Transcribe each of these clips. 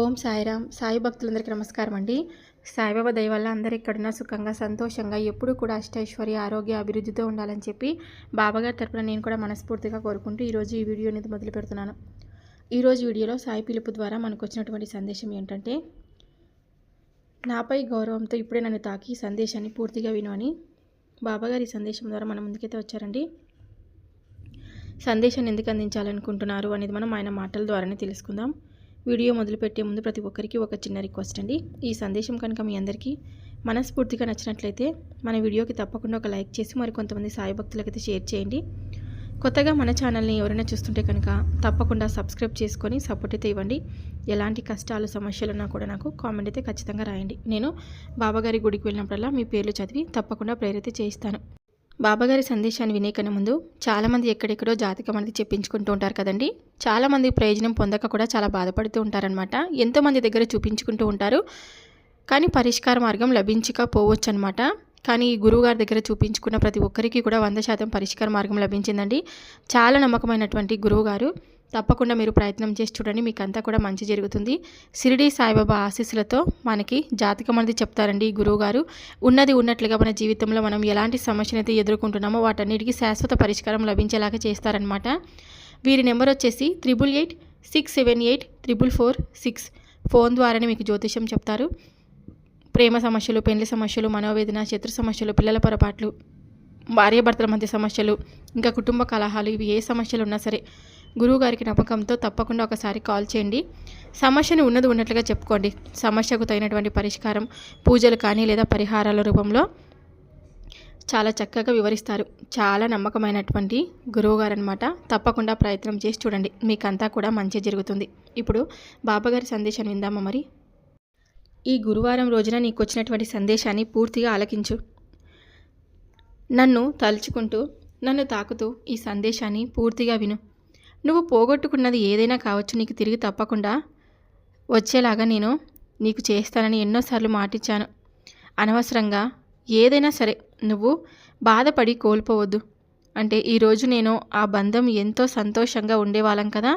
ఓం సాయిరామ్. సాయి భక్తులందరికీ నమస్కారం అండి. సాయిబాబా దయ వల్ల అందరు ఎక్కడున్నా సుఖంగా సంతోషంగా ఎప్పుడూ కూడా అష్టైశ్వర్య ఆరోగ్య అభివృద్ధితో ఉండాలని చెప్పి బాబాగారి తరపున నేను కూడా మనస్ఫూర్తిగా కోరుకుంటూ ఈరోజు ఈ వీడియో అనేది మొదలు పెడుతున్నాను. ఈరోజు వీడియోలో సాయి పిలుపు ద్వారా మనకు వచ్చినటువంటి సందేశం ఏంటంటే నాపై గౌరవంతో ఇప్పుడే నన్ను తాకి ఈ సందేశాన్ని పూర్తిగా విను అని బాబాగారి ఈ సందేశం ద్వారా మన ముందుకైతే వచ్చారండి. సందేశాన్ని ఎందుకు అందించాలనుకుంటున్నారు అనేది మనం ఆయన మాటల ద్వారానే తెలుసుకుందాం. వీడియో మొదలుపెట్టే ముందు ప్రతి ఒక్కరికి ఒక చిన్న రిక్వెస్ట్ అండి. ఈ సందేశం కనుక మీ అందరికీ మనస్ఫూర్తిగా నచ్చినట్లయితే మన వీడియోకి తప్పకుండా ఒక లైక్ చేసి మరి కొంతమంది సాయి భక్తులకైతే షేర్ చేయండి. కొత్తగా మన ఛానల్ని ఎవరైనా చూస్తుంటే కనుక తప్పకుండా సబ్స్క్రైబ్ చేసుకొని సపోర్ట్ అయితే ఇవ్వండి. ఎలాంటి కష్టాలు సమస్యలు ఉన్నా కూడా నాకు కామెంట్ అయితే ఖచ్చితంగా రాయండి. నేను బాబాగారి గుడికి వెళ్ళినప్పుడల్లా మీ పేర్లు చదివి తప్పకుండా ప్రేరిత చేయిస్తాను. బాబాగారి సందేశాన్ని వినే కన్నా ముందు చాలామంది ఎక్కడెక్కడో జాతకం అనేది చెప్పించుకుంటూ ఉంటారు కదండి. చాలామంది ప్రయోజనం పొందక కూడా చాలా బాధపడుతూ ఉంటారనమాట ఎంతోమంది దగ్గర చూపించుకుంటూ ఉంటారు. కానీ పరిష్కార మార్గం లభించకపోవచ్చు అనమాట కానీ ఈ గురువుగారి దగ్గర చూపించుకున్న ప్రతి ఒక్కరికి కూడా వంద శాతం పరిష్కార మార్గం లభించిందండి. చాలా నమ్మకమైనటువంటి గురువుగారు. తప్పకుండా మీరు ప్రయత్నం చేసి చూడండి. మీకు అంతా కూడా మంచి జరుగుతుంది. సిరిడి సాయిబాబా ఆశీస్సులతో మనకి జాతకం అనేది చెప్తారండి గురువుగారు ఉన్నది ఉన్నట్లుగా మన జీవితంలో మనం ఎలాంటి సమస్యను అయితే ఎదుర్కొంటున్నామో వాటన్నిటికీ శాశ్వత పరిష్కారం లభించేలాగా చేస్తారనమాట వీరి నెంబర్ వచ్చేసి triple eight six seven eight triple four six. Phone ద్వారానే మీకు జ్యోతిషం చెప్తారు. ప్రేమ సమస్యలు పెళ్ళి సమస్యలు మనోవేదన శత్రు సమస్యలు పిల్లల పొరపాట్లు భార్యాభర్తల మధ్య సమస్యలు ఇంకా కుటుంబ కలహాలు ఇవి ఏ సమస్యలు ఉన్నా సరే గురువుగారికి నమ్మకంతో తప్పకుండా ఒకసారి కాల్ చేయండి. సమస్యను ఉన్నది ఉన్నట్లుగా చెప్పుకోండి. సమస్యకు తగినటువంటి పరిష్కారం పూజలు కానీ లేదా పరిహారాల రూపంలో చాలా చక్కగా వివరిస్తారు. చాలా నమ్మకమైనటువంటి గురువుగారు అనమాట తప్పకుండా ప్రయత్నం చేసి చూడండి. మీకంతా కూడా మంచి జరుగుతుంది. ఇప్పుడు బాబాగారి సందేశాన్ని విందామా మరి? ఈ గురువారం రోజున నీకు వచ్చినటువంటి సందేశాన్ని పూర్తిగా ఆలకించు. నన్ను తలుచుకుంటూ నన్ను తాకుతూ ఈ సందేశాన్ని పూర్తిగా విను. నువ్వు పోగొట్టుకున్నది ఏదైనా కావచ్చు నీకు తిరిగి తప్పకుండా వచ్చేలాగా నేను నీకు చేస్తానని ఎన్నోసార్లు మాటిచ్చాను. అనవసరంగా ఏదైనా సరే నువ్వు బాధపడి కోల్పోవద్దు. అంటే ఈరోజు నేను ఆ బంధం ఎంతో సంతోషంగా ఉండేవాళ్ళం కదా?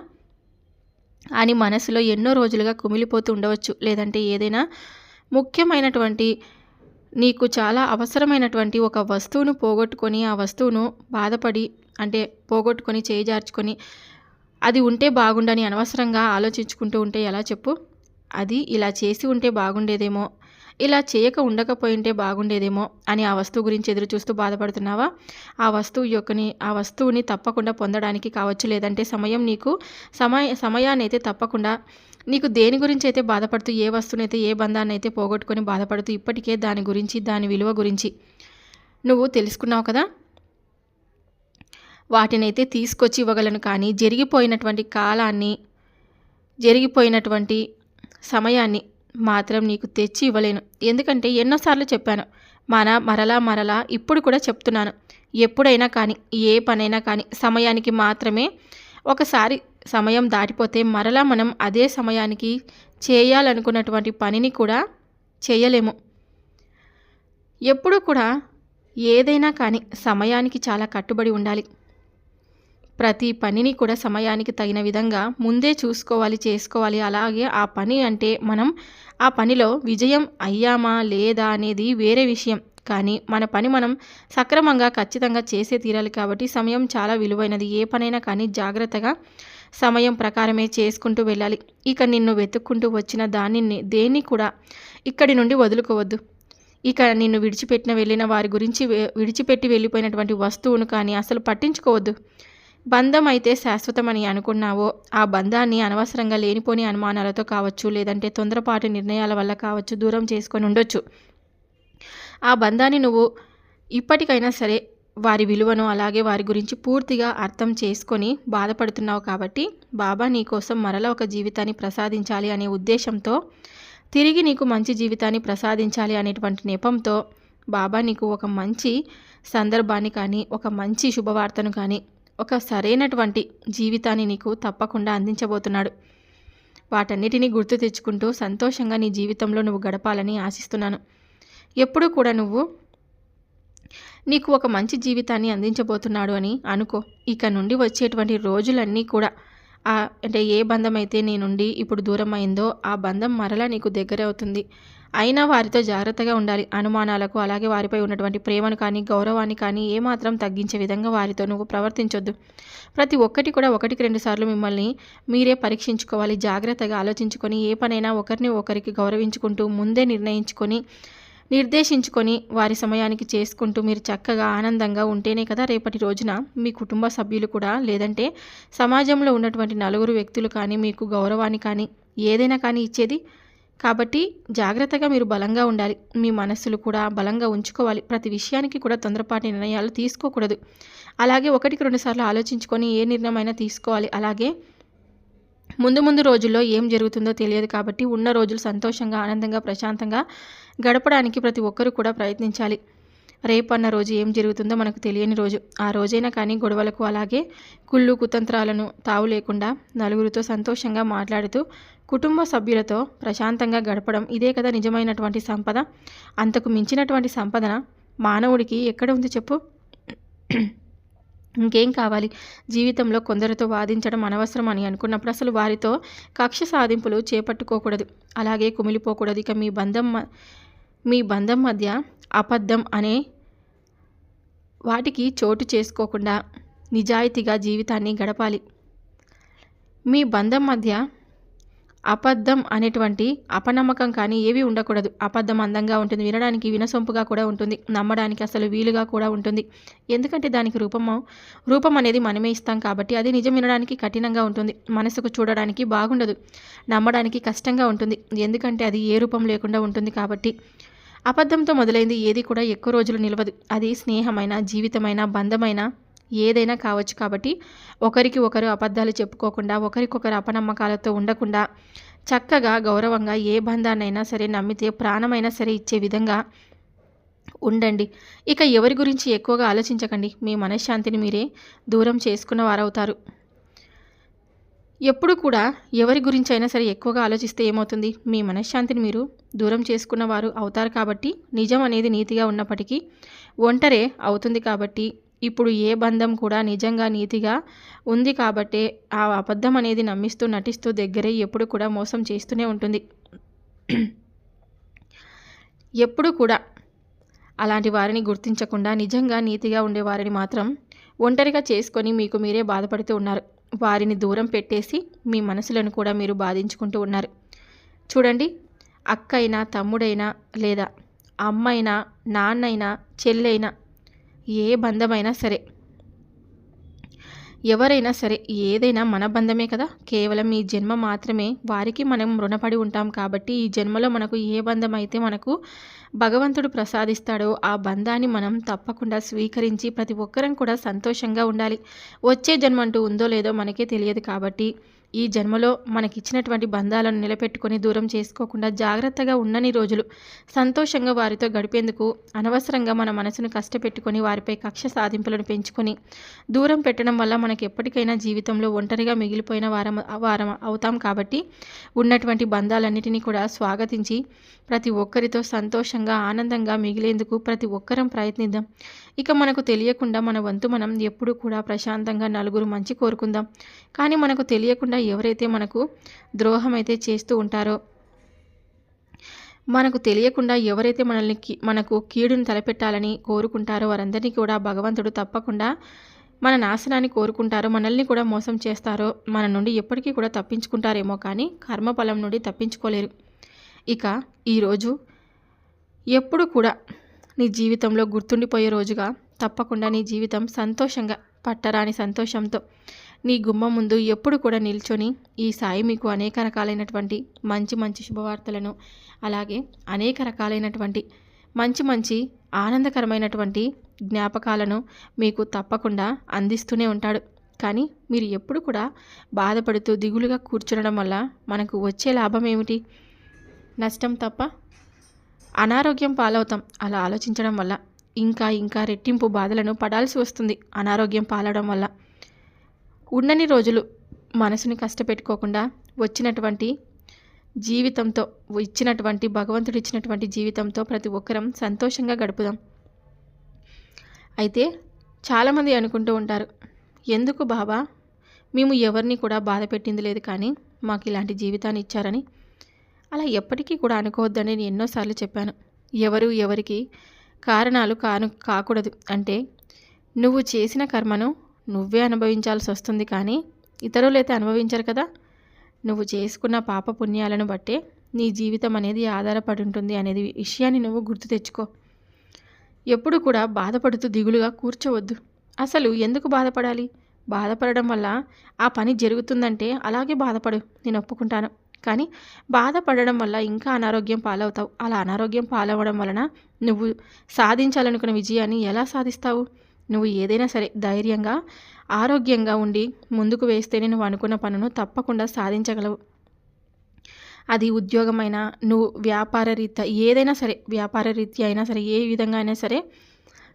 అని మనసులో ఎన్నో రోజులుగా కుమిలిపోతూ ఉండవచ్చు. లేదంటే ఏదైనా ముఖ్యమైనటువంటి నీకు చాలా అవసరమైనటువంటి ఒక వస్తువును పోగొట్టుకొని ఆ వస్తువును బాధపడి అంటే పోగొట్టుకొని చేజార్చుకొని అది ఉంటే బాగుండని అనవసరంగా ఆలోచించుకుంటూ ఉంటే ఎలా చెప్పు? అది ఇలా చేసి ఉంటే బాగుండేదేమో ఇలా చేయక ఉండకపోయింటే బాగుండేదేమో అని ఆ వస్తువు గురించి ఎదురు చూస్తూ బాధపడుతున్నావా? ఆ వస్తువు యొక్కని ఆ వస్తువుని తప్పకుండా పొందడానికి కావచ్చు లేదంటే సమయం నీకు సమయ సమయాన్ని అయితే తప్పకుండా నీకు దేని గురించి అయితే బాధపడుతూ ఏ వస్తువునైతే ఏ బంధాన్ని అయితే పోగొట్టుకొని బాధపడుతూ ఇప్పటికే దాని గురించి దాని విలువ గురించి నువ్వు తెలుసుకున్నావు కదా? వాటినైతే తీసుకొచ్చి ఇవ్వగలను. కానీ జరిగిపోయినటువంటి కాలాన్ని జరిగిపోయినటువంటి సమయాన్ని మాత్రం నీకు తెచ్చి ఇవ్వలేను. ఎందుకంటే ఎన్నోసార్లు చెప్పాను మన మరలా మరలా ఇప్పుడు కూడా చెప్తున్నాను. ఎప్పుడైనా కానీ ఏ పనైనా కానీ సమయానికి మాత్రమే ఒకసారి సమయం దాటిపోతే మరలా మనం అదే సమయానికి చేయాలనుకున్నటువంటి పనిని కూడా చేయలేము. ఎప్పుడు కూడా ఏదైనా కానీ సమయానికి చాలా కట్టుబడి ఉండాలి. ప్రతి పనిని కూడా సమయానికి తగిన విధంగా ముందే చూసుకోవాలి చేసుకోవాలి. అలాగే ఆ పని అంటే మనం ఆ పనిలో విజయం అయ్యామా లేదా అనేది వేరే విషయం. కానీ మన పని మనం సక్రమంగా ఖచ్చితంగా చేసే తీరాలి కాబట్టి సమయం చాలా విలువైనది. ఏ పనైనా కానీ జాగ్రత్తగా సమయం ప్రకారమే చేసుకుంటూ వెళ్ళాలి. ఇక నిన్ను వెతుక్కుంటూ వచ్చిన దానిని దేన్ని కూడా ఇక్కడి నుండి వదులుకోవద్దు. ఇక నిన్ను విడిచిపెట్టిన వెళ్ళిన వారి గురించి విడిచిపెట్టి వెళ్ళిపోయినటువంటి వస్తువును కానీ అసలు పట్టించుకోవద్దు. బంధం అయితే శాశ్వతమని అనుకున్నావో ఆ బంధాన్ని అనవసరంగా లేనిపోని అనుమానాలతో కావచ్చు లేదంటే తొందరపాటు నిర్ణయాల వల్ల కావచ్చు దూరం చేసుకొని ఉండొచ్చు. ఆ బంధాన్ని నువ్వు ఇప్పటికైనా సరే వారి విలువను అలాగే వారి గురించి పూర్తిగా అర్థం చేసుకొని బాధపడుతున్నావు కాబట్టి బాబా నీకోసం మరలా ఒక జీవితాన్ని ప్రసాదించాలి అనే ఉద్దేశంతో తిరిగి నీకు మంచి జీవితాన్ని ప్రసాదించాలి అనేటువంటి నెపంతో బాబా నీకు ఒక మంచి సందర్భాన్ని కానీ ఒక మంచి శుభవార్తను కానీ ఒక సరైనటువంటి జీవితాన్ని నీకు తప్పకుండా అందించబోతున్నాడు. వాటన్నిటినీ గుర్తు తెచ్చుకుంటూ సంతోషంగా నీ జీవితంలో నువ్వు గడపాలని ఆశిస్తున్నాను. ఎప్పుడూ కూడా నువ్వు నీకు ఒక మంచి జీవితాన్ని అందించబోతున్నాడు అని అనుకో. ఇక నుండి వచ్చేటువంటి రోజులన్నీ కూడా అంటే ఏ బంధం అయితే నీ నుండి ఇప్పుడు దూరం అయిందో ఆ బంధం మరలా నీకు దగ్గర అవుతుంది. అయినా వారితో జాగ్రత్తగా ఉండాలి. అనుమానాలకు అలాగే వారిపై ఉన్నటువంటి ప్రేమను కానీ గౌరవాన్ని కానీ ఏమాత్రం తగ్గించే విధంగా వారితో నువ్వు ప్రవర్తించొద్దు. ప్రతి ఒక్కటి కూడా ఒకటికి రెండు సార్లు మిమ్మల్ని మీరే పరీక్షించుకోవాలి. జాగ్రత్తగా ఆలోచించుకొని ఏ పనైనా ఒకరిని ఒకరికి గౌరవించుకుంటూ ముందే నిర్ణయించుకొని నిర్దేశించుకొని వారి సమయానికి చేసుకుంటూ మీరు చక్కగా ఆనందంగా ఉంటేనే కదా రేపటి రోజున మీ కుటుంబ సభ్యులు కూడా లేదంటే సమాజంలో ఉన్నటువంటి నలుగురు వ్యక్తులు కానీ మీకు గౌరవాన్ని కానీ ఏదైనా కానీ ఇచ్చేది. కాబట్టి జాగ్రత్తగా మీరు బలంగా ఉండాలి. మీ మనస్సులు కూడా బలంగా ఉంచుకోవాలి. ప్రతి విషయానికి కూడా తొందరపాటి నిర్ణయాలు తీసుకోకూడదు. అలాగే ఒకటికి రెండుసార్లు ఆలోచించుకొని ఏ నిర్ణయమైనా తీసుకోవాలి. అలాగే ముందు ముందు రోజుల్లో ఏం జరుగుతుందో తెలియదు కాబట్టి ఉన్న రోజులు సంతోషంగా ఆనందంగా ప్రశాంతంగా గడపడానికి ప్రతి ఒక్కరూ కూడా ప్రయత్నించాలి. రేపన్న అన్న రోజు ఏం జరుగుతుందో మనకు తెలియని రోజు. ఆ రోజైనా కానీ గొడవలకు అలాగే కుళ్ళు కుతంత్రాలను తావు లేకుండా నలుగురితో సంతోషంగా మాట్లాడుతూ కుటుంబ సభ్యులతో ప్రశాంతంగా గడపడం ఇదే కదా నిజమైనటువంటి సంపద. అంతకు మించినటువంటి సంపదన మానవుడికి ఎక్కడ ఉంది చెప్పు? ఇంకేం కావాలి? జీవితంలో కొందరితో వాదించడం అనవసరం అని అనుకున్నప్పుడు అసలు వారితో కక్ష సాధింపులు చేపట్టుకోకూడదు. అలాగే కుమిలిపోకూడదు. ఇక మీ బంధం మీ బంధం మధ్య అబద్ధం అనే వాటికి చోటు చేసుకోకుండా నిజాయితీగా జీవితాన్ని గడపాలి. మీ బంధం మధ్య అబద్ధం అనేటువంటి అపనమ్మకం కానీ ఏవి ఉండకూడదు. అబద్ధం అందంగా ఉంటుంది వినడానికి వినసొంపుగా కూడా ఉంటుంది నమ్మడానికి అసలు వీలుగా కూడా ఉంటుంది. ఎందుకంటే దానికి రూపము రూపం అనేది మనమే ఇస్తాం కాబట్టి అది నిజం వినడానికి కఠినంగా ఉంటుంది. మనసుకు చూడడానికి బాగుండదు నమ్మడానికి కష్టంగా ఉంటుంది. ఎందుకంటే అది ఏ రూపం లేకుండా ఉంటుంది కాబట్టి అబద్ధంతో మొదలైంది. ఏది కూడా ఎక్కువ రోజులు నిలవదు. అది స్నేహమైన జీవితమైన బంధమైన ఏదైనా కావచ్చు కాబట్టి ఒకరికి ఒకరు అబద్ధాలు చెప్పుకోకుండా ఒకరికొకరు అపనమ్మకాలతో ఉండకుండా చక్కగా గౌరవంగా ఏ బంధాన్నైనా సరే నమ్మితే ప్రాణమైనా సరే ఇచ్చే విధంగా ఉండండి. ఇక ఎవరి గురించి ఎక్కువగా ఆలోచించకండి. మీ మనశ్శాంతిని మీరే దూరం చేసుకున్న వారవుతారు. ఎప్పుడు కూడా ఎవరి గురించి అయినా సరే ఎక్కువగా ఆలోచిస్తే ఏమవుతుంది? మీ మనశ్శాంతిని మీరు దూరం చేసుకున్న వారు అవుతారు కాబట్టి నిజం అనేది నీతిగా ఉన్నప్పటికీ ఒంటరే అవుతుంది కాబట్టి ఇప్పుడు ఏ బంధం కూడా నిజంగా నీతిగా ఉంది కాబట్టే ఆ అబద్ధం అనేది నమ్మిస్తూ నటిస్తూ దగ్గరే ఎప్పుడు కూడా మోసం చేస్తూనే ఉంటుంది. ఎప్పుడు కూడా అలాంటి వారిని గుర్తించకుండా నిజంగా నీతిగా ఉండే వారిని మాత్రం ఒంటరిగా చేసుకొని మీకు మీరే బాధపడుతూ ఉన్నారు. వారిని దూరం పెట్టేసి మీ మనసులను కూడా మీరు బాధించుకుంటూ ఉన్నారు. చూడండి అక్కైనా తమ్ముడైనా లేదా అమ్మైనా నాన్నైనా చెల్లైనా ఏ బంధమైనా సరే ఎవరైనా సరే ఏదైనా మన బంధమే కదా. కేవలం ఈ జన్మ మాత్రమే. వారికి మనం రుణపడి ఉంటాం కాబట్టి ఈ జన్మలో మనకు ఏ బంధం అయితే మనకు భగవంతుడు ప్రసాదిస్తాడో ఆ బంధాన్ని మనం తప్పకుండా స్వీకరించి ప్రతి ఒక్కరం కూడా సంతోషంగా ఉండాలి. వచ్చే జన్మ అంటూ ఉందో లేదో మనకే తెలియదు కాబట్టి ఈ జన్మలో మనకిచ్చినటువంటి బంధాలను నిలబెట్టుకొని దూరం చేసుకోకుండా జాగ్రత్తగా ఉన్నని రోజులు సంతోషంగా వారితో గడిపేందుకు అనవసరంగా మన మనసును కష్టపెట్టుకొని వారిపై కక్ష సాధింపులను పెంచుకొని దూరం పెట్టడం వల్ల మనకు ఎప్పటికైనా జీవితంలో ఒంటరిగా మిగిలిపోయిన వారం వారం అవుతాం కాబట్టి ఉన్నటువంటి బంధాలన్నిటినీ కూడా స్వాగతించి ప్రతి ఒక్కరితో సంతోషంగా ఆనందంగా మిగిలేందుకు ప్రతి ఒక్కరం ప్రయత్నిద్దాం. ఇక మనకు తెలియకుండా మన వంతు మనం ఎప్పుడూ కూడా ప్రశాంతంగా నలుగురు మంచి కోరుకుందాం. కానీ మనకు తెలియకుండా ఎవరైతే మనకు ద్రోహం అయితే చేస్తూ ఉంటారో మనకు తెలియకుండా ఎవరైతే మనల్ని మనకు కీడును తలపెట్టాలని కోరుకుంటారో వారందరినీ కూడా భగవంతుడు తప్పకుండా మన నాశనాన్ని కోరుకుంటారో మనల్ని కూడా మోసం చేస్తారో మన నుండి ఎప్పటికీ కూడా తప్పించుకుంటారేమో కానీ కర్మఫలం నుండి తప్పించుకోలేరు. ఇక ఈరోజు ఎప్పుడు కూడా నీ జీవితంలో గుర్తుండిపోయే రోజుగా తప్పకుండా నీ జీవితం సంతోషంగా పట్టరాని సంతోషంతో నీ గుమ్మం ముందు ఎప్పుడు కూడా నిల్చొని ఈ సాయి మీకు అనేక రకాలైనటువంటి మంచి మంచి శుభవార్తలను అలాగే అనేక రకాలైనటువంటి మంచి మంచి ఆనందకరమైనటువంటి జ్ఞాపకాలను మీకు తప్పకుండా అందిస్తూనే ఉంటాడు. కానీ మీరు ఎప్పుడు కూడా బాధపడుతూ దిగులుగా కూర్చునడం వల్ల మనకు వచ్చే లాభం ఏమిటి? నష్టం తప్ప అనారోగ్యం పాలవుతాం అలా ఆలోచించడం వల్ల ఇంకా ఇంకా రెట్టింపు బాధలను పడాల్సి వస్తుంది అనారోగ్యం పాలవడం వల్ల. ఉండని రోజులు మనసుని కష్టపెట్టుకోకుండా వచ్చినటువంటి జీవితంతో ఇచ్చినటువంటి భగవంతుడు ఇచ్చినటువంటి జీవితంతో ప్రతి ఒక్కరం సంతోషంగా గడుపుదాం. అయితే చాలామంది అనుకుంటూ ఉంటారు ఎందుకు బాబా? మేము ఎవరిని కూడా బాధ పెట్టింది లేదు కానీ మాకు ఇలాంటి జీవితాన్ని ఇచ్చారని. అలా ఎప్పటికీ కూడా అనుకోవద్దని నేను ఎన్నోసార్లు చెప్పాను. ఎవరు ఎవరికి కారణాలు కాను కాకూడదు. అంటే నువ్వు చేసిన కర్మను నువ్వే అనుభవించాల్సి వస్తుంది కానీ ఇతరులైతే అనుభవించరు కదా. నువ్వు చేసుకున్న పాప పుణ్యాలను బట్టే నీ జీవితం అనేది ఆధారపడి ఉంటుంది అనేది విషయాన్ని నువ్వు గుర్తు తెచ్చుకో. ఎప్పుడు కూడా బాధపడుతూ దిగులుగా కూర్చోవద్దు. అసలు ఎందుకు బాధపడాలి? బాధపడడం వల్ల ఆ పని జరుగుతుందంటే అలాగే బాధపడు. నేను ఒప్పుకుంటాను. కానీ బాధపడడం వల్ల ఇంకా అనారోగ్యం పాలవుతావు. అలా అనారోగ్యం పాలవడం వలన నువ్వు సాధించాలనుకున్న విజయాన్ని ఎలా సాధిస్తావు? నువ్వు ఏదైనా సరే ధైర్యంగా ఆరోగ్యంగా ఉండి ముందుకు వేస్తేనే నువ్వు అనుకున్న పనును తప్పకుండా సాధించగలవు. అది ఉద్యోగమైనా నువ్వు వ్యాపార రీత్యా ఏదైనా సరే వ్యాపార రీత్యా అయినా సరే ఏ విధంగా అయినా సరే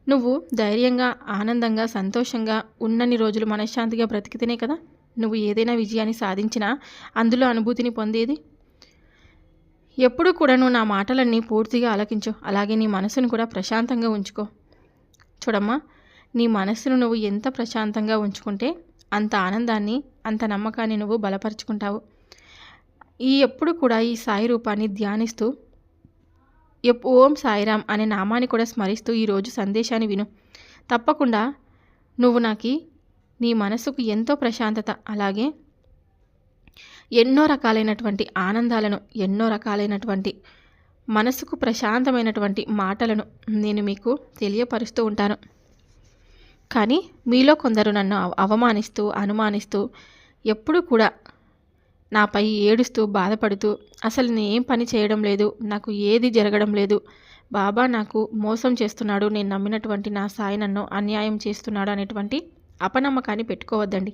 నువ్వు ధైర్యంగా ఆనందంగా సంతోషంగా ఉన్నన్ని రోజులు మనశ్శాంతిగా బ్రతికితేనే కదా నువ్వు ఏదైనా విజయాన్ని సాధించినా అందులో అనుభూతిని పొందేది? ఎప్పుడు కూడా నువ్వు నా మాటలన్నీ పూర్తిగా ఆలకించు. అలాగే నీ మనసును కూడా ప్రశాంతంగా ఉంచుకో. చూడమ్మా నీ మనస్సును నువ్వు ఎంత ప్రశాంతంగా ఉంచుకుంటే అంత ఆనందాన్ని అంత నమ్మకాన్ని నువ్వు బలపరుచుకుంటావు. ఈ ఎప్పుడు కూడా ఈ సాయి రూపాన్ని ధ్యానిస్తూ ఓం సాయిరామ్ అనే నామాన్ని కూడా స్మరిస్తూ ఈరోజు సందేశాన్ని విను. తప్పకుండా నువ్వు నాకు నీ మనసుకు ఎంతో ప్రశాంతత అలాగే ఎన్నో రకాలైనటువంటి ఆనందాలను ఎన్నో రకాలైనటువంటి మనసుకు ప్రశాంతమైనటువంటి మాటలను నేను మీకు తెలియపరుస్తూ ఉంటాను. కానీ మీలో కొందరు నన్ను అవమానిస్తూ అనుమానిస్తూ ఎప్పుడు కూడా నాపై ఏడుస్తూ బాధపడుతూ అసలు నేనేం పని చేయడం లేదు నాకు ఏది జరగడం లేదు. బాబా నాకు మోసం చేస్తున్నాడు నేను నమ్మినటువంటి నా సాయి నన్ను అన్యాయం చేస్తున్నాడు అనేటువంటి అపనమ్మకాన్ని పెట్టుకోవద్దండి.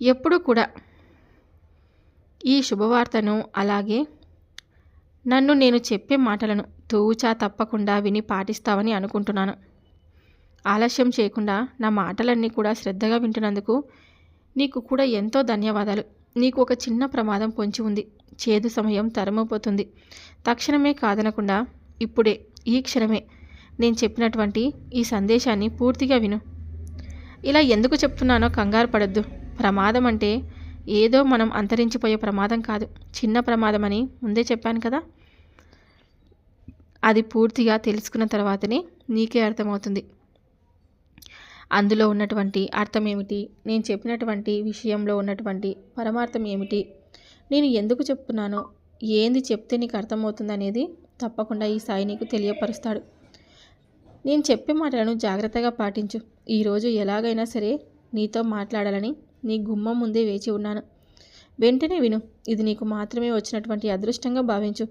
ఎప్పుడు కూడా ఈ శుభవార్తను అలాగే నన్ను నేను చెప్పే మాటలను తూచా తప్పకుండా విని పాటిస్తావని అనుకుంటున్నాను. ఆలస్యం చేయకుండా నా మాటలన్నీ కూడా శ్రద్ధగా వింటున్నందుకు నీకు కూడా ఎంతో ధన్యవాదాలు. నీకు ఒక చిన్న ప్రమాదం పొంచి ఉంది. చేదు సమయం తరమైపోతుంది తక్షణమే కాదనకుండా ఇప్పుడే ఈ క్షణమే నేను చెప్పినటువంటి ఈ సందేశాన్ని పూర్తిగా విను. ఇలా ఎందుకు చెప్తున్నానో కంగారు పడద్దు. ప్రమాదం అంటే ఏదో మనం అంతరించిపోయే ప్రమాదం కాదు. చిన్న ప్రమాదం అని ముందే చెప్పాను కదా? అది పూర్తిగా తెలుసుకున్న తర్వాతనే నీకే అర్థమవుతుంది. అందులో ఉన్నటువంటి అర్థం ఏమిటి నేను చెప్పినటువంటి విషయంలో ఉన్నటువంటి పరమార్థం ఏమిటి? నేను ఎందుకు చెప్తున్నానో ఏంది చెప్తే నీకు అర్థమవుతుంది అనేది తప్పకుండా ఈ సాయి నీకు తెలియపరుస్తాడు. నేను చెప్పే మాటలను జాగ్రత్తగా పాటించు. ఈరోజు ఎలాగైనా సరే నీతో మాట్లాడాలని నీ గుమ్మం ముందే వేచి ఉన్నాను. వెంటనే విను ఇది నీకు మాత్రమే వచ్చినటువంటి అదృష్టంగా భావించు.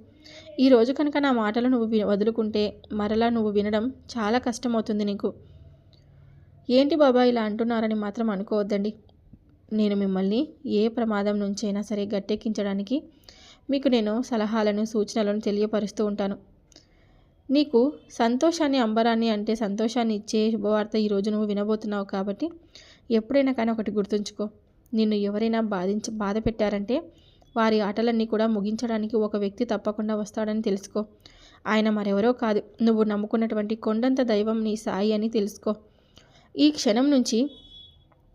ఈరోజు కనుక నా మాటలు నువ్వు వదులుకుంటే మరలా నువ్వు వినడం చాలా కష్టమవుతుంది నీకు. ఏంటి బాబా ఇలా అంటున్నారని మాత్రం అనుకోవద్దండి. నేను మిమ్మల్ని ఏ ప్రమాదం నుంచైనా సరే గట్టెక్కించడానికి మీకు నేను సలహాలను సూచనలను తెలియపరుస్తూ ఉంటాను. నీకు సంతోషాన్ని అంబరాన్ని అంటే సంతోషాన్ని ఇచ్చే శుభవార్త ఈరోజు నువ్వు వినబోతున్నావు కాబట్టి ఎప్పుడైనా కానీ ఒకటి గుర్తుంచుకో. నిన్ను ఎవరైనా బాధించ బాధ పెట్టారంటే వారి ఆటలన్నీ కూడా ముగించడానికి ఒక వ్యక్తి తప్పకుండా వస్తాడని తెలుసుకో. ఆయన మరెవరో కాదు. నువ్వు నమ్ముకున్నటువంటి కొండంత దైవం నీ సాయి అని తెలుసుకో. ఈ క్షణం నుంచి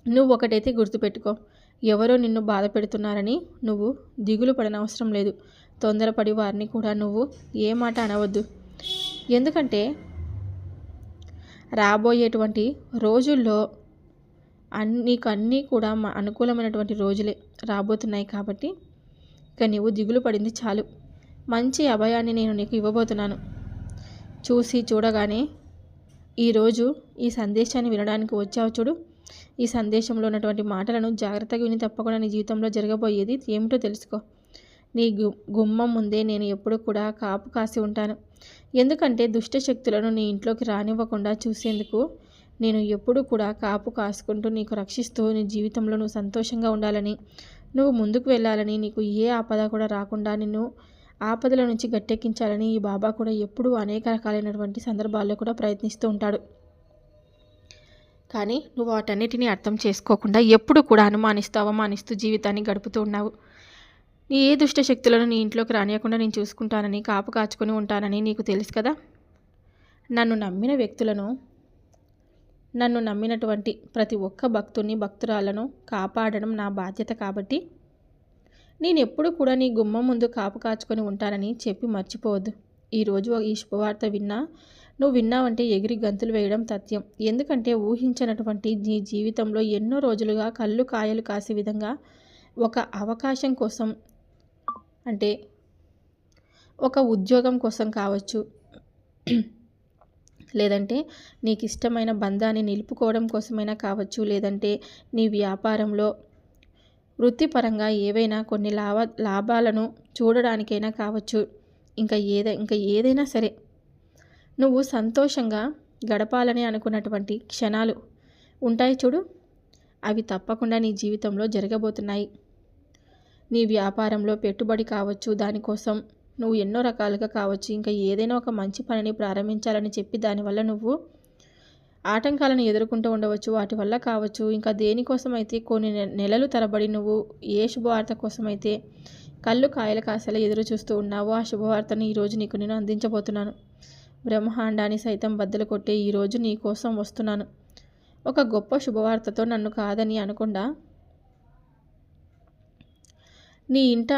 నువ్వు ఒకటైతే గుర్తుపెట్టుకో. ఎవరో నిన్ను బాధ పెడుతున్నారని నువ్వు దిగులు పడనవసరం లేదు. తొందరపడి వారిని కూడా నువ్వు ఏ మాట అనవద్దు. ఎందుకంటే రాబోయేటువంటి రోజుల్లో నీకు అన్నీ కూడా అనుకూలమైనటువంటి రోజులే రాబోతున్నాయి కాబట్టి ఇక నీవు దిగులు పడింది చాలు. మంచి అభయాన్ని నేను నీకు ఇవ్వబోతున్నాను. చూసి చూడగానే ఈరోజు ఈ సందేశాన్ని వినడానికి వచ్చావు చూడు. ఈ సందేశంలో ఉన్నటువంటి మాటలను జాగ్రత్తగా విని తప్పకుండా నీ జీవితంలో జరగబోయేది ఏమిటో తెలుసుకో. నీ గు గుమ్మం ముందే నేను ఎప్పుడు కూడా కాపు కాసి ఉంటాను. ఎందుకంటే దుష్ట శక్తులను నీ ఇంట్లోకి రానివ్వకుండా చూసేందుకు నేను ఎప్పుడూ కూడా కాపు కాసుకుంటూ నీకు రక్షిస్తూ నీ జీవితంలో నువ్వు సంతోషంగా ఉండాలని నువ్వు ముందుకు వెళ్ళాలని నీకు ఏ ఆపద కూడా రాకుండా నిన్ను ఆపదల నుంచి గట్టెక్కించాలని ఈ బాబా కూడా ఎప్పుడూ అనేక రకాలైనటువంటి సందర్భాల్లో కూడా ప్రయత్నిస్తూ ఉంటాడు. కానీ నువ్వు వాటన్నిటినీ అర్థం చేసుకోకుండా ఎప్పుడు కూడా అనుమానిస్తూ అవమానిస్తూ జీవితాన్ని గడుపుతూ ఉన్నావు. నీ ఏ దుష్ట శక్తులను నీ ఇంట్లోకి రానియకుండా నేను చూసుకుంటానని కాపు కాచుకొని ఉంటానని నీకు తెలుసు కదా? నన్ను నమ్మిన వ్యక్తులను నన్ను నమ్మినటువంటి ప్రతి ఒక్క భక్తుని భక్తురాలను కాపాడడం నా బాధ్యత కాబట్టి నేను ఎప్పుడు కూడా నీ గుమ్మం ముందు కాపు కాచుకొని ఉంటానని చెప్పి మర్చిపోవద్దు. ఈరోజు ఈ శుభవార్త విన్నా నువ్వు విన్నావంటే ఎగిరి గంతులు వేయడం తథ్యం. ఎందుకంటే ఊహించినటువంటి నీ జీవితంలో ఎన్నో రోజులుగా కళ్ళు కాయలు కాసే విధంగా ఒక అవకాశం కోసం అంటే ఒక ఉద్యోగం కోసం కావచ్చు. లేదంటే నీకు ఇష్టమైన బంధాన్ని నిలుపుకోవడం కోసమైనా కావచ్చు. లేదంటే నీ వ్యాపారంలో వృత్తిపరంగా ఏవైనా కొన్ని లాభ లాభాలను చూడడానికైనా కావచ్చు. ఇంకా ఏదై ఇంకా ఏదైనా సరే. నువ్వు సంతోషంగా గడపాలని అనుకున్నటువంటి క్షణాలు ఉంటాయి చూడు. అవి తప్పకుండా నీ జీవితంలో జరగబోతున్నాయి. నీ వ్యాపారంలో పెట్టుబడి కావచ్చు దానికోసం నువ్వు ఎన్నో రకాలుగా కావచ్చు. ఇంకా ఏదైనా ఒక మంచి పనిని ప్రారంభించాలని చెప్పి దానివల్ల నువ్వు ఆటంకాలను ఎదుర్కొంటూ ఉండవచ్చు వాటి వల్ల కావచ్చు. ఇంకా దేనికోసం అయితే కొన్ని నెలలు తరబడి నువ్వు ఏ శుభవార్త కోసమైతే కళ్ళు కాయల కాసల ఎదురు చూస్తూ ఉన్నావో ఆ శుభవార్తను ఈరోజు నీకు నేను అందించబోతున్నాను. బ్రహ్మాండాన్ని సైతం బద్దలు కొట్టే ఈరోజు నీ కోసం వస్తున్నాను. ఒక గొప్ప శుభవార్తతో నన్ను కాదని అనకుండా నీ ఇంట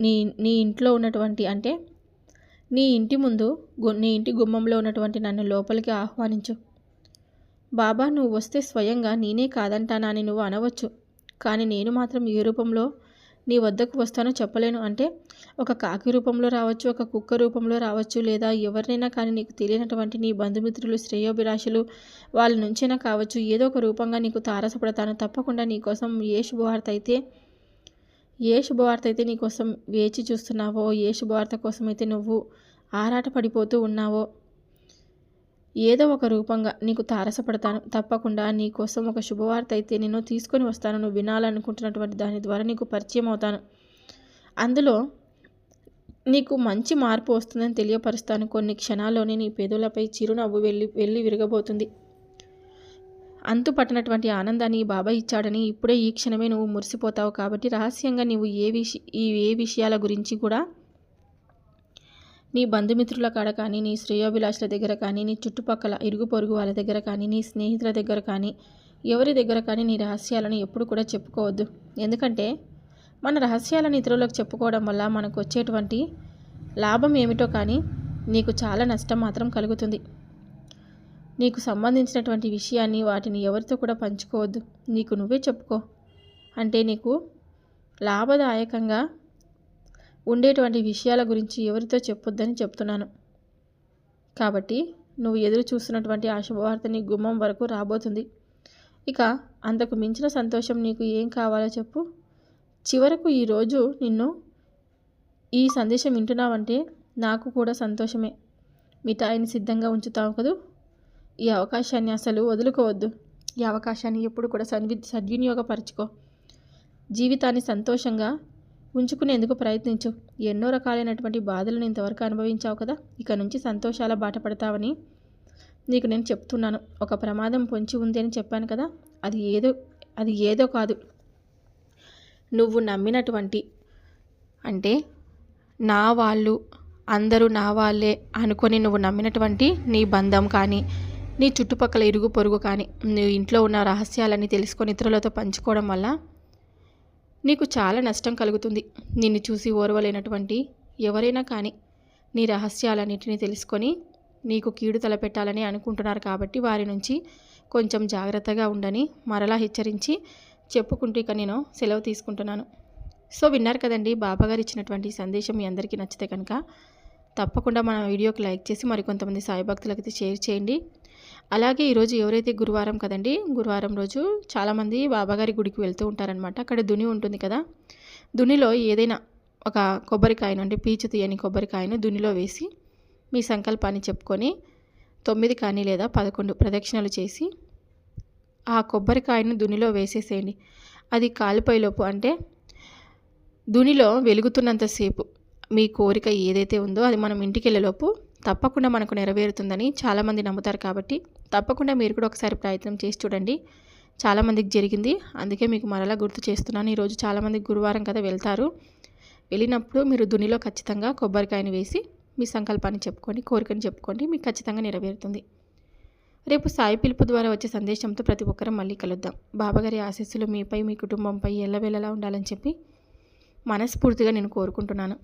నీ నీ ఇంట్లో ఉన్నటువంటి అంటే నీ ఇంటి ముందు నీ ఇంటి గుమ్మంలో ఉన్నటువంటి నన్ను లోపలికి ఆహ్వానించు. బాబా నువ్వు వస్తే స్వయంగా నేనే కాదంటానని నువ్వు అనవచ్చు. కానీ నేను మాత్రం ఏ రూపంలో నీ వద్దకు వస్తానో చెప్పలేను. అంటే ఒక కాకి రూపంలో రావచ్చు ఒక కుక్క రూపంలో రావచ్చు లేదా ఎవరినైనా కానీ నీకు తెలియనటువంటి నీ బంధుమిత్రులు శ్రేయోభిలాషులు వాళ్ళ నుంచైనా కావచ్చు ఏదో ఒక రూపంగా నీకు తారసపడతాను. తప్పకుండా నీకోసం ఏ శుభవార్త అయితే ఏ శుభవార్త అయితే నీకోసం వేచి చూస్తున్నావో ఏ శుభవార్త కోసం అయితే నువ్వు ఆరాట పడిపోతూ ఉన్నావో ఏదో ఒక రూపంగా నీకు తారసపడతాను. తప్పకుండా నీ కోసం ఒక శుభవార్త అయితే నేను తీసుకొని వస్తాను. నువ్వు వినాలనుకుంటున్నటువంటి దాని ద్వారా నీకు పరిచయం అవుతాను. అందులో నీకు మంచి మార్పు వస్తుందని తెలియపరుస్తాను. కొన్ని క్షణాల్లోనే నీ పెదవులపై చిరునవ్వు వెళ్ళి వెళ్ళి విరగబోతుంది. అంతు పట్టనటువంటి ఆనందాన్ని బాబాయ్ ఇచ్చాడని ఇప్పుడే ఈ క్షణమే నువ్వు మురిసిపోతావు కాబట్టి రహస్యంగా నువ్వు ఏ విష ఈ ఏ విషయాల గురించి కూడా నీ బంధుమిత్రుల కాడ కానీ నీ శ్రేయోభిలాషుల దగ్గర కానీ నీ చుట్టుపక్కల ఇరుగు పొరుగు వాళ్ళ దగ్గర కానీ నీ స్నేహితుల దగ్గర కానీ ఎవరి దగ్గర కానీ నీ రహస్యాలను ఎప్పుడు కూడా చెప్పుకోవద్దు. ఎందుకంటే మన రహస్యాలను ఇతరులకు చెప్పుకోవడం వల్ల మనకు వచ్చేటువంటి లాభం ఏమిటో కానీ నీకు చాలా నష్టం మాత్రం కలుగుతుంది. నీకు సంబంధించినటువంటి విషయాన్ని వాటిని ఎవరితో కూడా పంచుకోవద్దు. నీకు నువ్వే చెప్పుకో. అంటే నీకు లాభదాయకంగా ఉండేటువంటి విషయాల గురించి ఎవరితో చెప్పొద్దని చెప్తున్నాను. కాబట్టి నువ్వు ఎదురు చూస్తున్నటువంటి ఆ శుభవార్త నీ గుమ్మం వరకు రాబోతుంది. ఇక అంతకు మించిన సంతోషం నీకు ఏం కావాలో చెప్పు. చివరకు ఈరోజు నిన్ను ఈ సందేశం వింటున్నావంటే నాకు కూడా సంతోషమే. మిఠాయిని సిద్ధంగా ఉంచుతావు కదూ? ఈ అవకాశాన్ని అసలు వదులుకోవద్దు. ఈ అవకాశాన్ని ఎప్పుడు కూడా సద్వి సద్వినియోగపరచుకో. జీవితాన్ని సంతోషంగా ఉంచుకునేందుకు ప్రయత్నించు. ఎన్నో రకాలైనటువంటి బాధలను ఇంతవరకు అనుభవించావు కదా? ఇక నుంచి సంతోషాల బాట పడతావని నీకు నేను చెప్తున్నాను. ఒక ప్రమాదం పొంచి ఉంది అని చెప్పాను కదా? అది ఏదో అది ఏదో కాదు. నువ్వు నమ్మినటువంటి అంటే నా వాళ్ళు అందరూ నా వాళ్ళే అనుకొని నువ్వు నమ్మినటువంటి నీ బంధం కానీ నీ చుట్టుపక్కల ఇరుగు పొరుగు కానీ నీ ఇంట్లో ఉన్న రహస్యాలన్నీ తెలుసుకొని ఇతరులతో పంచుకోవడం వల్ల నీకు చాలా నష్టం కలుగుతుంది. నిన్ను చూసి ఓర్వలేనటువంటి ఎవరైనా కానీ నీ రహస్యాలన్నింటినీ తెలుసుకొని నీకు కీడు తలపెట్టాలని అనుకుంటున్నారు కాబట్టి వారి నుంచి కొంచెం జాగ్రత్తగా ఉండని మరలా హెచ్చరించి చెప్పుకుంటూ ఇక నేను సెలవు తీసుకుంటున్నాను. సో విన్నారు కదండి బాబాగారు ఇచ్చినటువంటి సందేశం మీ అందరికీ నచ్చితే కనుక తప్పకుండా మన వీడియోకి లైక్ చేసి మరికొంతమంది సాయి భక్తులకైతే షేర్ చేయండి. అలాగే ఈరోజు ఎవరైతే గురువారం కదండి గురువారం రోజు చాలామంది బాబాగారి గుడికి వెళ్తూ ఉంటారనమాట అక్కడ దుని ఉంటుంది కదా దునిలో ఏదైనా ఒక కొబ్బరికాయను అంటే పీచు తీయని కొబ్బరికాయను దునిలో వేసి మీ సంకల్పాన్ని చెప్పుకొని తొమ్మిది కానీ లేదా పదకొండు ప్రదక్షిణలు చేసి ఆ కొబ్బరికాయను దునిలో వేసేసేయండి. అది కాలిపోయేలోపు అంటే దునిలో వెలుగుతున్నంతసేపు మీ కోరిక ఏదైతే ఉందో అది మనం ఇంటికి వెళ్ళేలోపు తప్పకుండా మనకు నెరవేరుతుందని చాలామంది నమ్ముతారు కాబట్టి తప్పకుండా మీరు కూడా ఒకసారి ప్రయత్నం చేసి చూడండి. చాలామందికి జరిగింది. అందుకే మీకు మరలా గుర్తు చేస్తున్నాను. ఈరోజు చాలామంది గురువారం కదా వెళ్తారు. వెళ్ళినప్పుడు మీరు దునిలో ఖచ్చితంగా కొబ్బరికాయని వేసి మీ సంకల్పాన్ని చెప్పుకోండి కోరికని చెప్పుకోండి. మీకు ఖచ్చితంగా నెరవేరుతుంది. రేపు సాయి పిలుపు ద్వారా వచ్చే సందేశంతో ప్రతి ఒక్కరం మళ్ళీ కలుద్దాం. బాబాగారి ఆశీస్సులు మీపై మీ కుటుంబంపై ఎల్లవేళలా ఉండాలని చెప్పి మనస్ఫూర్తిగా నేను కోరుకుంటున్నాను.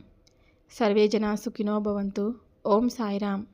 సర్వేజన సుఖినో భవంతు. ఓం సాయిరామ్